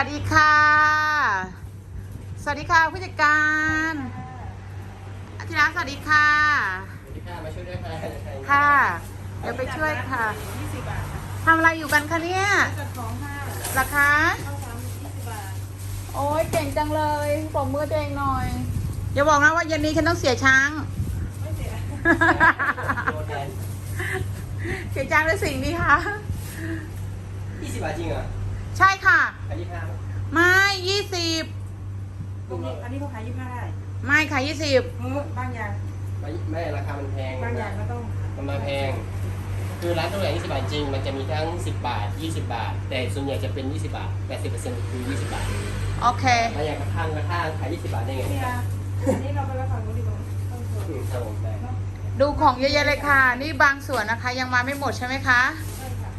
สวัสดีค่ะ สวัสดีค่ะผู้จัดการที่รักสวัสดีค่ะ สวัสดีค่ะ มาช่วยด้วยค่ะค่ะ เดี๋ยวไปช่วยค่ะ20บาทค่ะทำอะไรอยู่กันคะเนี่ยจัดของค่ะราคาข้าวสาม20บาทโอ้ยเก่งจังเลยปรบมือตัวเองหน่อย อย่าบอกนะว่าเย็นนี้ฉันต้องเสียช้าง ไม่เสียโดนแทนเสียช้างด้วยสิ่งนี้ค่ะ20บาทจริงเหรอ ใช่ค่ะ อันนี้ห้าไม่ยี่สิบตรงนี้อันนี้เขาขาย25ได้ไม่ค่ะยี่สิบเออบางอย่างไม่ไม่ราคามันแพงบางอย่างก็ต้องมันมาแพง คือร้านตัวอย่าง20 บาทจริง มันจะมีทั้ง 10 บาท 20 บาท แต่ส่วนใหญ่จะเป็น 20 บาท 80%คือ 20 บาทโอเคแล้วอย่างกระทั่งกระทั่งขาย 20 บาทได้ไงนี่นะอันนี้เราไปไว้ฝั่งนู้นดีกว่าต้องเถอืมอะครับผมได้เนาะดูของเยอะๆเลยค่ะ นี่บางส่วนนะคะ ยังมาไม่หมดใช่ไหมคะใช่ค่ะ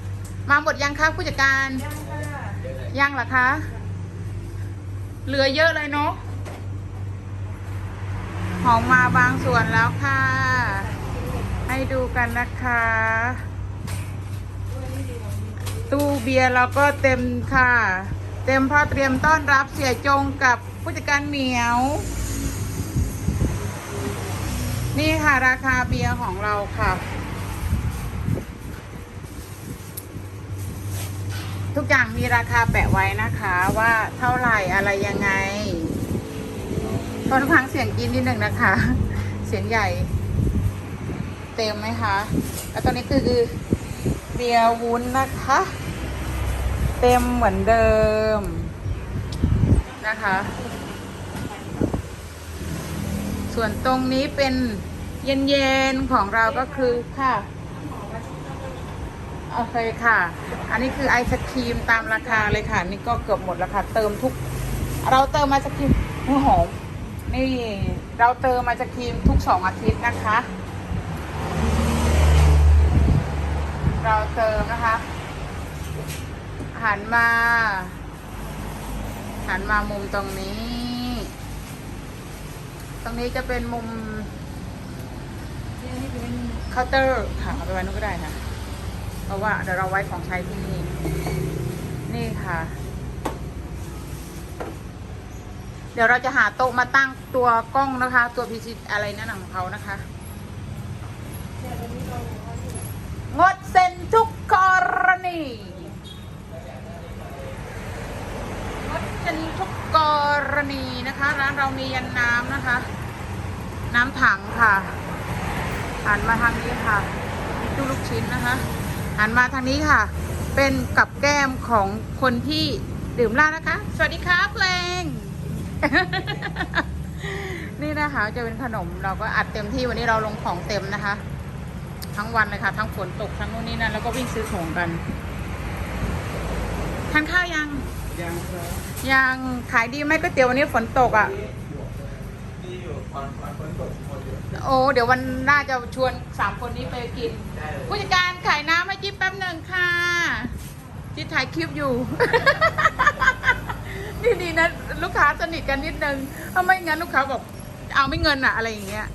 มาหมดยังคะผู้จัดการย่างค่ะเยอะเล ยังเหรอคะ เหลือเยอะเลยเนาะของมาบางส่วนแล้วค่ะ ให้ดูกันนะคะ ตู้เบียร์เราก็เต็มค่ะ เต็มเพราะเตรียมต้อนรับเสียจงกับผู้จัดการเหมียว นี่ค่ะราคาเบียร์ของเราค่ะ ทุกอย่างมีราคาแปะไว้นะคะว่าเท่าไหร่อะไรยังไงทนฟังเสียงกินนิดหนึ่งนะคะ เสียงใหญ่ เต็มไหมคะ แล้วตอนนี้คือเบียร์วุ้นนะคะ เต็มเหมือนเดิมนะคะ ส่วนตรงนี้เป็นเย็นๆของเราก็คือค่ะ โอเคค่ะ อันนี้คือไอศครีมตามราคาเลยค่ะ นี่ก็เกือบหมดแล้วค่ะ เติมทุก เราเติมไอศครีมหัวหอม นี่ เราเติมไอศครีมทุกสองอาทิตย์นะคะ เราเติมนะคะหันมาหันมามุมตรงนี้ ตรงนี้จะเป็นมุมนี่นี่คือเป็นเคาน์เตอร์ค่ะเอาไปไว้นู้นก็ได้ค่ะ เพราะว่าเดี๋ยวเราไว้ของใช้ที่นี่ นี่ค่ะ เดี๋ยวเราจะหาโต๊ะมาตั้งตัวกล้องนะคะ ตัวพีซีอะไรนั่นของเขานะคะงนี้เราเอาที่งดเซ็นทุกกรณีงดเซ็นทุกกรณีนะคะ ร้านเรามียันน้ำนะคะ น้ำถังค่ะหันมาทางนี้ค่ะมีตู้ลูกชิ้นนะคะ หันมาทางนี้ค่ะ เป็นกับแก้มของคนที่ดื่มเหล้านะคะ สวัสดีครับเพลง นี่นะคะจะเป็นขนมเราก็อัดเต็มที่วันนี้เราลงของเต็มนะคะ ทั้งวันเลยค่ะทั้งฝนตกทั้งนู่นนี่นั่นแล้วก็วิ่งซื้อของกันทานข้าวยัง ยังครับยังขายดีไหมก๋วยเตี๋ยววันนี้ฝนตกอะดีอยู่ก่อนก่อนฝนตกหมดอยู่ โอ้เดี๋ยววันหน้าจะชวนสามคนนี้ไปกินได้เลยผู้จัดการขายน้ำให้จิ๊บแป๊บหนึ่งค่ะจิ๊บถ่ายคลิปอยู่ นี่ดีนะ ลูกค้าสนิทกันนิดนึงถ้าไม่งั้นลูกค้าบอกเอาไม่เงินอะอะไรอย่างเงี้ย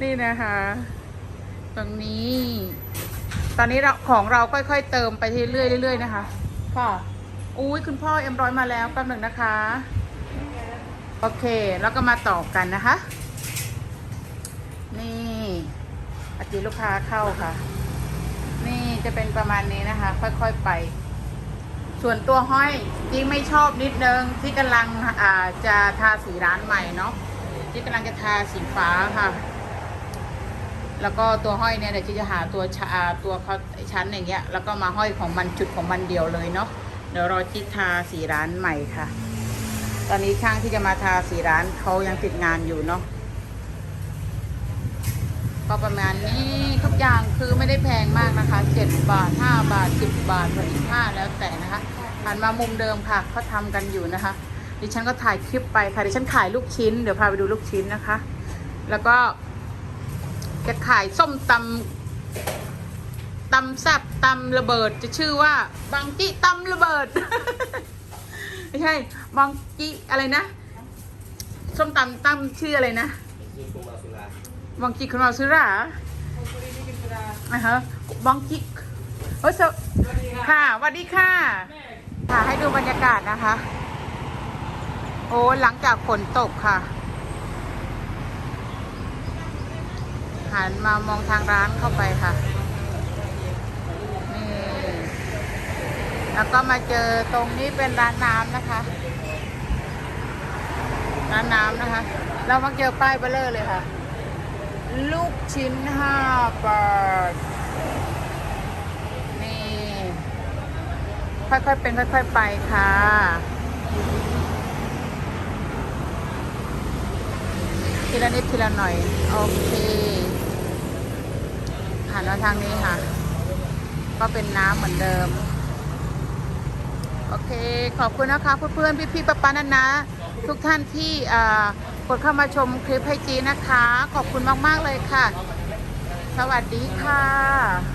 นี่นะคะ ตรงนี้ ตอนนี้เราของเราค่อยๆเติมไปเรื่อยๆเรื่อยๆนะคะ ค่ะ อุ้ยคุณพ่อเอ็มร้อยมาแล้วแป๊บหนึ่งนะคะ โอเค แล้วก็มาต่อกันนะคะ นี่อาทิลูกค้าเข้าค่ะ นี่จะเป็นประมาณนี้นะคะ ค่อยๆไป ส่วนตัวห้อยที่ไม่ชอบนิดนึงที่กำลังอ่าจะทาสีร้านใหม่เนาะที่กำลังจะทาสีฟ้าค่ะ แล้วก็ตัวห้อยเนี่ยเดี๋ยวจิจะหาตัวชาตัวเขาชั้นอย่างเงี้ยแล้วก็มาห้อยของมันจุดของมันเดียวเลยเนาะเดี๋ยวรอที่ทาสีร้านใหม่ค่ะ ตอนนี้ช่างที่จะมาทาสีร้านเขายังติดงานอยู่เนาะ ก็ประมาณนี้ทุกอย่างคือไม่ได้แพงมากนะคะ 7 บาท 5 บาท 10 บาทหรือ15แล้วแต่นะคะหันมามุมเดิมค่ะเขาทำกันอยู่นะคะ ดิฉันก็ถ่ายคลิปไปค่ะดิฉันขายลูกชิ้น เดี๋ยวพาไปดูลูกชิ้นนะคะ แล้วก็จะขายส้มตำตำแซบตำระเบิดจะชื่อว่าบางจิตำระเบิดไม่ใช่บางจิอะไรนะ ส้มตำตำชื่ออะไรนะ บางจิคุณมาซื้อหรอคนคนนี้นี่เป็นกระดาษอะฮะบองจิเฮ้ยสวค่ะสวัสดีค่ะ ค่ะ ให้ดูบรรยากาศนะคะ โอ้หลังจากฝนตกค่ะ หันมามองทางร้านเข้าไปค่ะ นี่ แล้วก็มาเจอตรงนี้เป็นร้านน้ำนะคะ ร้านน้ำนะคะ เรามาเจอป้ายเบลเลอร์เลยค่ะ ลูกชิ้นห้าบาท นี่ ค่อยๆเป็นค่อยๆไปค่ะ ทีละนิดทีละหน่อย โอเคหันมาทางนี้ค่ะ ก็เป็นน้ำเหมือนเดิม โอเค ขอบคุณนะคะเพื่อนๆพี่ๆป้าป้านันนะ ทุกท่านที่อ่อ กดเข้ามาชมคลิปให้จีนะคะ ขอบคุณมาก ๆ เลยค่ะ สวัสดีค่ะ